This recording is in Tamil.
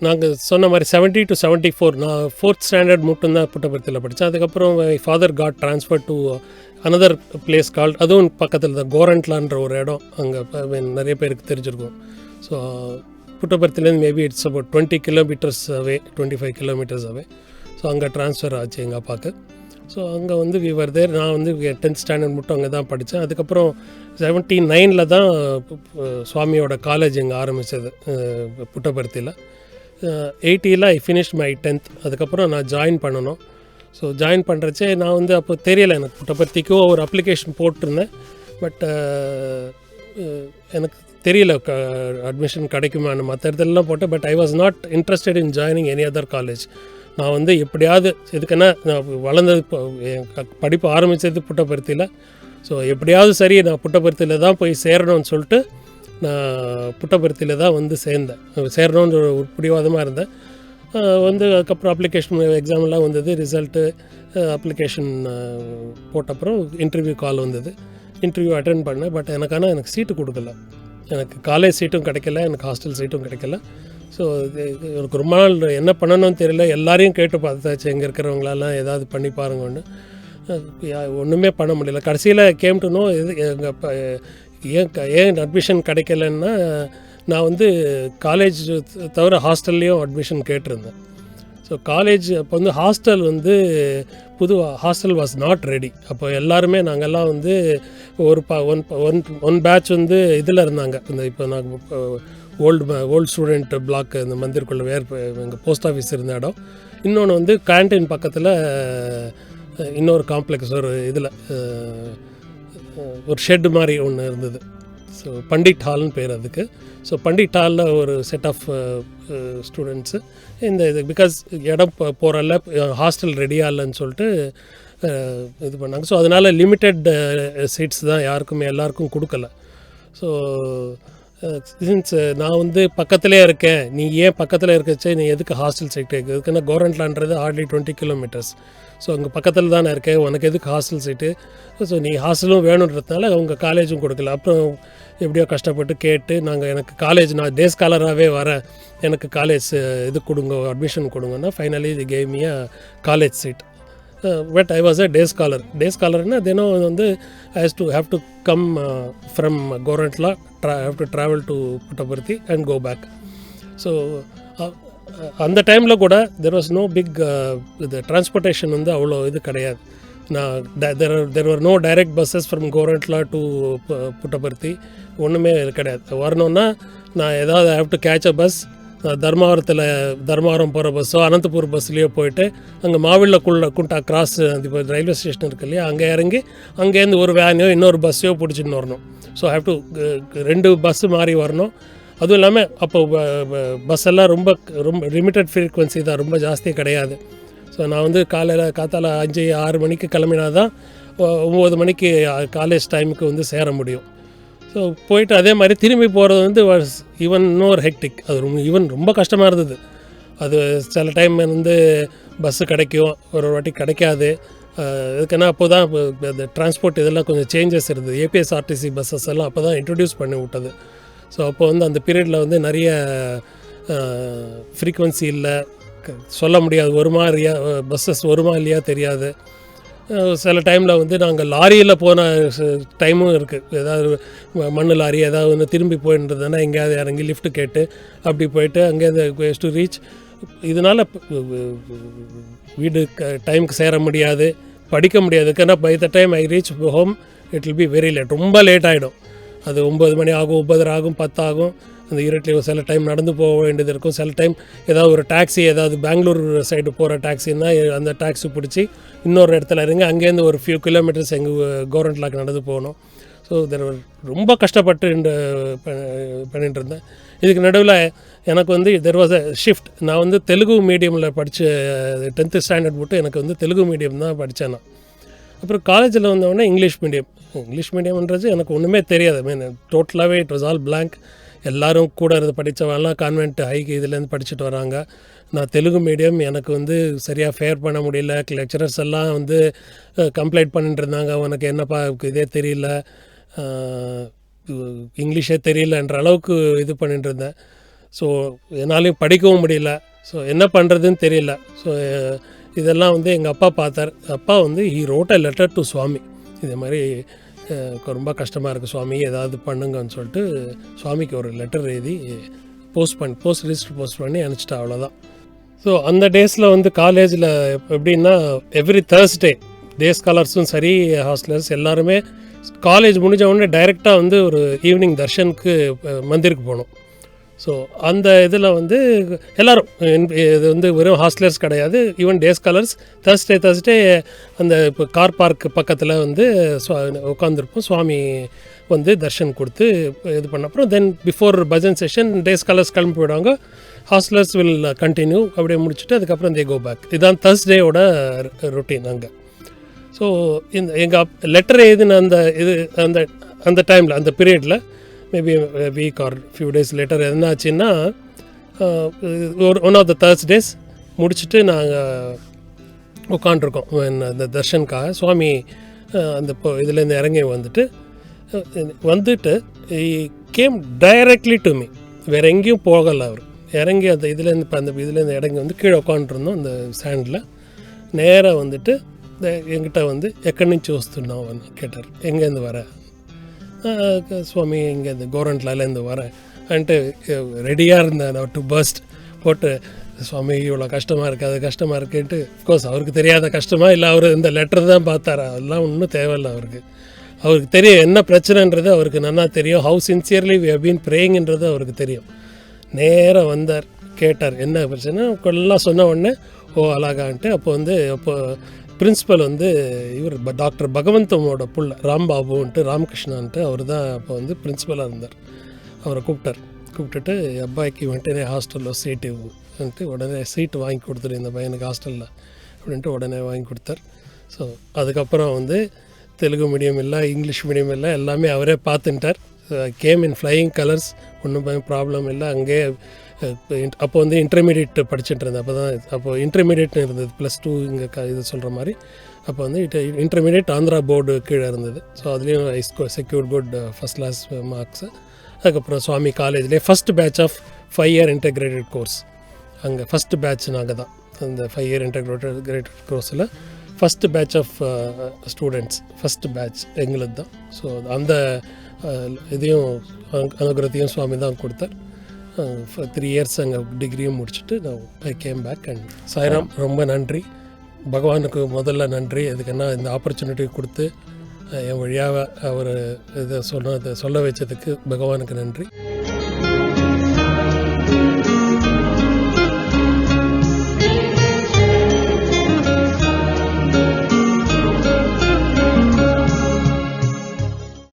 நாங்கள் சொன்ன மாதிரி செவன்ட்டி டு செவன்ட்டி ஃபோர் நான் ஃபோர்த் ஸ்டாண்டர்ட் மட்டும்தான் புட்டபர்த்தியில் படித்தேன் அதுக்கப்புறம் father got transfer to another place கால் அதுவும் பக்கத்தில் தான் கோரண்ட்லான்ற ஒரு இடம் அங்கே நிறைய பேருக்கு தெரிஞ்சிருக்கும். So புட்டபர்த்திலேருந்து maybe it's about twenty kilometres away twenty five kilometres away so அங்கே ட்ரான்ஸ்ஃபர் ஆச்சு எங்கள் அப்பாவுக்கு ஸோ அங்கே வந்து விவர் தேர் நான் வந்து டென்த் ஸ்டாண்டர்ட் மட்டும் அங்கே தான் படித்தேன் அதுக்கப்புறம் செவன்ட்டி நைனில் தான் சுவாமியோட காலேஜ் இங்கே ஆரம்பித்தது புட்டபர்த்தியில். எயிட்டியில் ஐ ஃபினிஷ் மை டென்த் அதுக்கப்புறம் நான் ஜாயின் பண்ணணும். ஸோ ஜாயின் பண்ணுறச்சே நான் வந்து அப்போ தெரியலை எனக்கு புட்டபர்த்திக்கும் ஒரு அப்ளிகேஷன் போட்டிருந்தேன். பட் எனக்கு தெரியல அட்மிஷன் கிடைக்குமான்னு மற்ற இடத்துலலாம் போட்டேன். But I was not interested in joining any other college நான் வந்து எப்படியாவது எதுக்குன்னா நான் வளர்ந்தது இப்போ என் படிப்பு ஆரம்பித்தது புட்டபர்த்தியில். ஸோ எப்படியாவது சரி நான் புட்டபருத்தியில் தான் போய் சேரணும்னு சொல்லிட்டு நான் புட்டபருத்தியில் தான் வந்து சேர்ந்தேன். சேரணுன்ற ஒரு பிடிவாதமாக இருந்தேன். வந்து அதுக்கப்புறம் அப்ளிகேஷன் எக்ஸாம்லாம் வந்தது ரிசல்ட்டு அப்ளிகேஷன் போட்டப்புறம் இன்டர்வியூ கால் வந்தது. இன்டர்வியூ அட்டன் பண்ணேன் பட் எனக்கு ஆனால் எனக்கு சீட்டு கொடுக்கல. எனக்கு காலேஜ் சீட்டும் கிடைக்கல எனக்கு ஹாஸ்டல் சீட்டும் கிடைக்கல. ஸோ எனக்கு ரொம்ப நாள் என்ன பண்ணணும்னு தெரியல. எல்லாரையும் கேட்டு பார்த்தாச்சு. இங்கே இருக்கிறவங்களெல்லாம் ஏதாவது பண்ணி பாருங்கன்னு. ஒன்றுமே பண்ண முடியல. கடைசியில் கேம் டு நோ இது எங்கள் ஏன் க- ஏன் அட்மிஷன் கிடைக்கலன்னா நான் வந்து காலேஜ் தவிர ஹாஸ்டல்லையும் அட்மிஷன் கேட்டிருந்தேன். ஸோ காலேஜ் அப்போ வந்து ஹாஸ்டல் வந்து புது ஹாஸ்டல் வாஸ் நாட் ரெடி அப்போ எல்லாருமே நாங்கள்லாம் வந்து ஒரு ப ஒன் ஒன் ஒன் பேட்ச் வந்து இதில் இருந்தாங்க. இந்த இப்போ நாங்கள் ஓல்டு ஓல்டு ஸ்டூடெண்ட் பிளாக் இந்த மந்திர்குள்ள வேர் எங்கள் போஸ்ட் ஆஃபீஸ் இருந்த இடம். இன்னொன்று வந்து கேண்டீன் பக்கத்தில் இன்னொரு காம்ப்ளெக்ஸ் ஒரு இதில் ஒரு ஷெட் மாதிரி ஒன்று இருந்தது. ஸோ பண்டிட் ஹால்னு பேர் அதுக்கு. ஸோ பண்டிட் ஹாலில் ஒரு செட் ஆஃப் ஸ்டூடெண்ட்ஸு இந்த இது பிகாஸ் இடம் போகிறல்ல ஹாஸ்டல் ரெடியாக இல்லைன்னு சொல்லிட்டு uh, இது பண்ணாங்க. ஸோ அதனால் லிமிட்டெட் சீட்ஸ் தான் யாருக்குமே எல்லாருக்கும் கொடுக்கல. ஸோ சின்ஸ் நான் வந்து பக்கத்துலேயே இருக்கேன். நீ ஏன் பக்கத்தில் இருக்கச்சே நீ எதுக்கு ஹாஸ்டல் சீட்டு எதுக்குன்னா கவர்மெண்ட்லான்றது ஹார்ட்லி டுவெண்ட்டி கிலோமீட்டர்ஸ் ஸோ அங்கே பக்கத்தில் தானே இருக்கேன். உனக்கு எதுக்கு ஹாஸ்டல் சீட்டு ஸோ நீ ஹாஸ்டலும் வேணுன்றதுனால அவங்க காலேஜும் கொடுக்கல. அப்புறம் எப்படியோ கஷ்டப்பட்டு கேட்டு நாங்கள் எனக்கு காலேஜ் நான் டே ஸ்காலராகவே வரேன். எனக்கு காலேஜ் இது கொடுங்க அட்மிஷன் கொடுங்கன்னா ஃபைனலி இது கேமியாக college seat but I was a day scholar day ஸ்காலர்னா தினம் வந்து I has to have to come from Gorantla draw have to travel to Puttaparthi and go back so அந்த டைமில் கூட தெர் வாஸ் நோ பிக் இது டிரான்ஸ்போர்ட்டேஷன் வந்து அவ்வளோ இது கிடையாது. நான் there there are no direct buses from Gorantla to Puttaparthi ஒன்றுமே கிடையாது. வரணுன்னா நான் ஏதாவது have to catch a bus தர்மாவரத்தில் Dharmavaram போகிற பஸ்ஸோ அனந்தபூர் பஸ்லேயோ போயிட்டு அங்கே மாவிள்ளக்குள்ள குண்டா கிராஸ் அந்த இப்போ ரயில்வே ஸ்டேஷன் இருக்கு இல்லையா அங்கே இறங்கி அங்கேருந்து ஒரு வேனையோ இன்னொரு பஸ்ஸையோ பிடிச்சின்னு வரணும். ஸோ ஹேவ் டு ரெண்டு பஸ்ஸு மாறி வரணும். அதுவும் இல்லாமல் அப்போ பஸ் எல்லாம் ரொம்ப ரொம்ப லிமிட்டட் ஃப்ரீக்வன்சி தான் ரொம்ப ஜாஸ்தி கிடையாது. ஸோ நான் வந்து காலையில் காத்தால அஞ்சு ஆறு மணிக்கு கிளம்பினா தான் ஒம்பது மணிக்கு காலேஜ் டைமுக்கு வந்து சேர முடியும். ஸோ போயிட்டு அதே மாதிரி திரும்பி போகிறது வந்து ஈவன் இன்னொரு ஹெக்டிக் அது ரொம்ப ஈவன் ரொம்ப கஷ்டமாக இருந்தது. அது சில டைம் வந்து பஸ்ஸு கிடைக்கும் ஒரு வாட்டி கிடைக்காது. அஹ் இதுக்குன்னா அப்போ தான் இந்த டிரான்ஸ்போர்ட் இதெல்லாம் கொஞ்சம் சேஞ்சஸ் இருந்தது. ஏபிஎஸ்ஆர்டிசி பஸ்ஸஸ் எல்லாம் அப்போ தான் இன்ட்ரடியூஸ் பண்ணி விட்டது. ஸோ அப்போ வந்து அந்த பீரியடில் வந்து நிறைய ஃப்ரீக்குவன்சி இல்லை. க- சொல்ல முடியாது. வருமா இல்லையா? பஸ்ஸஸ் வருமா இல்லையா தெரியாது. சில டைமில் வந்து நாங்கள் லாரியில் போன டைமும் இருக்குது ஏதாவது மண் லாரி ஏதாவது ஒன்று திரும்பி போயின்றதுனா எங்கேயாவது இறங்கி லிஃப்ட் கேட்டு அப்படி போயிட்டு அங்கேருந்து டு ரீச் இதனால் வீடு டைமுக்கு சேர முடியாது படிக்க முடியாது. ஏன்னா by the time I reach home it will be very late ரொம்ப லேட் ஆகிடும் அது ஒம்பது மணி ஆகும் ஒம்பதரை ஆகும் பத்தாகும் அந்த இருட்டில் சில டைம் நடந்து போக வேண்டியது இருக்கும். சில டைம் ஏதாவது ஒரு டாக்ஸி ஏதாவது பெங்களூர் சைடு போகிற டாக்ஸின்னா அந்த டாக்ஸி பிடிச்சி இன்னொரு இடத்துல இறங்கி அங்கேருந்து ஒரு ஃபியூ கிலோமீட்டர்ஸ் எங்கள் கவர்மெண்ட்லாக்கு நடந்து போகணும். ஸோ தெர் ரொம்ப கஷ்டப்பட்டு பண்ணிகிட்டு பண்ணிட்டு இருந்தேன். இதுக்கு நடுவில் எனக்கு வந்து தெர் வாஸ் அ ஷிஃப்ட் நான் வந்து தெலுங்கு மீடியமில் படித்த டென்த்து ஸ்டாண்டர்ட் மட்டும் எனக்கு வந்து தெலுங்கு மீடியம் தான் படித்தேன் நான். அப்புறம் காலேஜில் வந்தோடனே இங்கிலீஷ் மீடியம் இங்கிலீஷ் மீடியம்ன்றது எனக்கு ஒன்றுமே தெரியாது. மீன் டோட்டலாகவே இட் வாஸ் ஆல் பிளாங்க் எல்லாரும் கூட இருந்து படித்தவங்கலாம் கான்வென்ட் ஹைக்கு இதுலேருந்து படிச்சுட்டு வராங்க. நான் தெலுங்கு மீடியம் எனக்கு வந்து சரியாக ஃபேர் பண்ண முடியல. லெக்சரர்ஸ் எல்லாம் வந்து கம்ப்ளைண்ட் பண்ணிட்டு இருந்தாங்க. உனக்கு என்னப்பா இதே தெரியல. இங்கிலீஷே தெரியலன்ற அளவுக்கு இது பண்ணிட்டு இருந்தேன். ஸோ என்னாலையும் படிக்கவும் முடியல. ஸோ என்ன பண்ணுறதுன்னு தெரியல. ஸோ இதெல்லாம் வந்து எங்கள் அப்பா பார்த்தார். அப்பா வந்து he wrote a letter to Swami. இதே மாதிரி ரொம்ப கஷ்டமாக இருக்குது சுவாமி. ஏதாவது பண்ணுங்கன்னு சொல்லிட்டு சுவாமிக்கு ஒரு லெட்டர் எழுதி போஸ்ட் பண்ணி போஸ்ட் ரிஜிஸ்டர் போஸ்ட் பண்ணி அனுப்பிச்சிட்டா அவ்வளோதான் ஸோ அந்த டேஸில் வந்து காலேஜில் எப்படின்னா எவ்ரி தேர்ஸ்டே டே ஸ்காலர்ஸும் சரி ஹாஸ்டலர்ஸ் எல்லாருமே காலேஜ் முடிஞ்ச உடனே டைரெக்டாக வந்து ஒரு ஈவினிங் தர்ஷனுக்கு மந்திருக்கு போகணும் ஸோ அந்த இதில் வந்து எல்லோரும் இது வந்து வெறும் ஹாஸ்டலர்ஸ் கிடையாது. Even day scholars Thursday Thursday அந்த இப்போ கார் பார்க் பக்கத்தில் வந்து உட்காந்துருப்போம் சுவாமி வந்து தர்ஷன் கொடுத்து இது பண்ண. அப்புறம் then before bhajan session day scholars கிளம்பி போயிடுவாங்க. ஹாஸ்டலர்ஸ் வில் கண்டினியூ அப்படியே முடிச்சுட்டு அதுக்கப்புறம் தே கோ பேக் இதுதான் தேர்ஸ்டேயோட ரொட்டீன் அங்கே. ஸோ இந்த எங்கள் லெட்டர் எழுதின அந்த இது அந்த அந்த டைமில் அந்த பீரியடில் maybe week or few days later எதுனாச்சுன்னா ஒரு ஒன் ஆஃப் த தேர்ஸ்டேஸ் முடிச்சுட்டு நாங்கள் உட்காண்ட்ருக்கோம் இந்த தர்ஷனுக்காக சுவாமி அந்த இப்போ இதுலேருந்து இறங்கி வந்துட்டு வந்துட்டு கேம் டைரக்ட்லி டு மீ வேறு எங்கேயும் போகலை அவர். இறங்கி அந்த இதுலேருந்து இப்போ அந்த இதுலேருந்து இறங்கி வந்து கீழே உட்காந்துருந்தோம் அந்த ஸ்டாண்டில் நேராக வந்துட்டு எங்கிட்ட வந்து எக்கடி சூஸ்துண்ணா கேட்டார். எங்கேருந்து வர? சுவாமி இங்கே சுவாமி இங்கேருந்து கோரண்ட்லேருந்து வரேன் అంటే ரெடியாக இருந்தேன் நான் டு பர்ஸ்ட் போட்டு சுவாமி இவ்வளோ கஷ்டமாக இருக்குது அது கஷ்டமாக இருக்குன்ட்டு அஃப்கோர்ஸ் அவருக்கு தெரியாத கஷ்டமாக இல்லை அவர் இந்த லெட்டர் தான் பார்த்தார்? அதெல்லாம் ஒன்றும் தேவையில்லை அவருக்கு. அவருக்கு தெரியும் என்ன பிரச்சனைன்றது அவருக்கு நல்லா தெரியும். How sincerely we have been ப்ரேயிங்ன்றது அவருக்கு தெரியும். நேராக வந்தார் கேட்டார் என்ன பிரச்சனை? எல்லாம் சொன்ன உடனே ஓ அழகான்ட்டு அப்போ வந்து அப்போது பிரின்ஸிபல் வந்து இவர் ப- டாக்டர் பகவந்தமோட புள்ள ராம்பாபுன்ட்டு ராமகிருஷ்ணான்ட்டு அவர் தான் அப்போ வந்து பிரின்ஸிபலாக இருந்தார். அவரை கூப்பிட்டார். கூப்பிட்டுட்டு அப்பாய்க்கு வந்துட்டு ஹாஸ்டலில் சீட்டு வந்துட்டு உடனே சீட்டு வாங்கி கொடுத்துரு இந்த பையனுக்கு ஹாஸ்டலில் அப்படின்ட்டு உடனே வாங்கி கொடுத்தார். ஸோ அதுக்கப்புறம் வந்து தெலுங்கு மீடியம் இல்லை இங்கிலீஷ் மீடியம் இல்லை எல்லாமே அவரே பார்த்துட்டார் கேம் இன் ஃப்ளையிங் கலர்ஸ் ஒன்றும் ப்ராப்ளம் இல்லை. அங்கேயே அப்போ வந்து இன்டர்மீடியட் படிச்சுட்டு இருந்தேன். அப்போ தான் அப்போது இன்டர்மீடியட்னு இருந்தது ப்ளஸ் டூ இங்கே க இது சொல்கிற மாதிரி. அப்போ வந்து இன்டர்மீடியட் ஆந்திரா போர்டு கீழே இருந்தது. ஸோ அதுலேயும் I secured good first class marks அதுக்கப்புறம் Swami காலேஜ்லேயே first batch of five year integrated course அங்கே ஃபஸ்ட்டு பேட்ச் நாங்கள் தான். அந்த ஃபைவ் இயர் இன்டெகிரேட்டட் கிரேட்டட் கோர்ஸில் first batch of students first batch எங்களுக்கு தான். ஸோ அந்த uh, இதையும் அனு- அனுகிரகத்தையும் சுவாமி தான் கொடுத்தார். த்ரீ இயர்ஸ் அங்கே டிகிரியும் முடிச்சுட்டு நான் I came back and Sairam ரொம்ப நன்றி. பகவானுக்கு முதல்ல நன்றி. எதுக்குன்னா இந்த ஆப்பர்ச்சுனிட்டி கொடுத்து என் வழியாக அவர் இதை சொன்ன சொல்ல வச்சதுக்கு பகவானுக்கு நன்றி.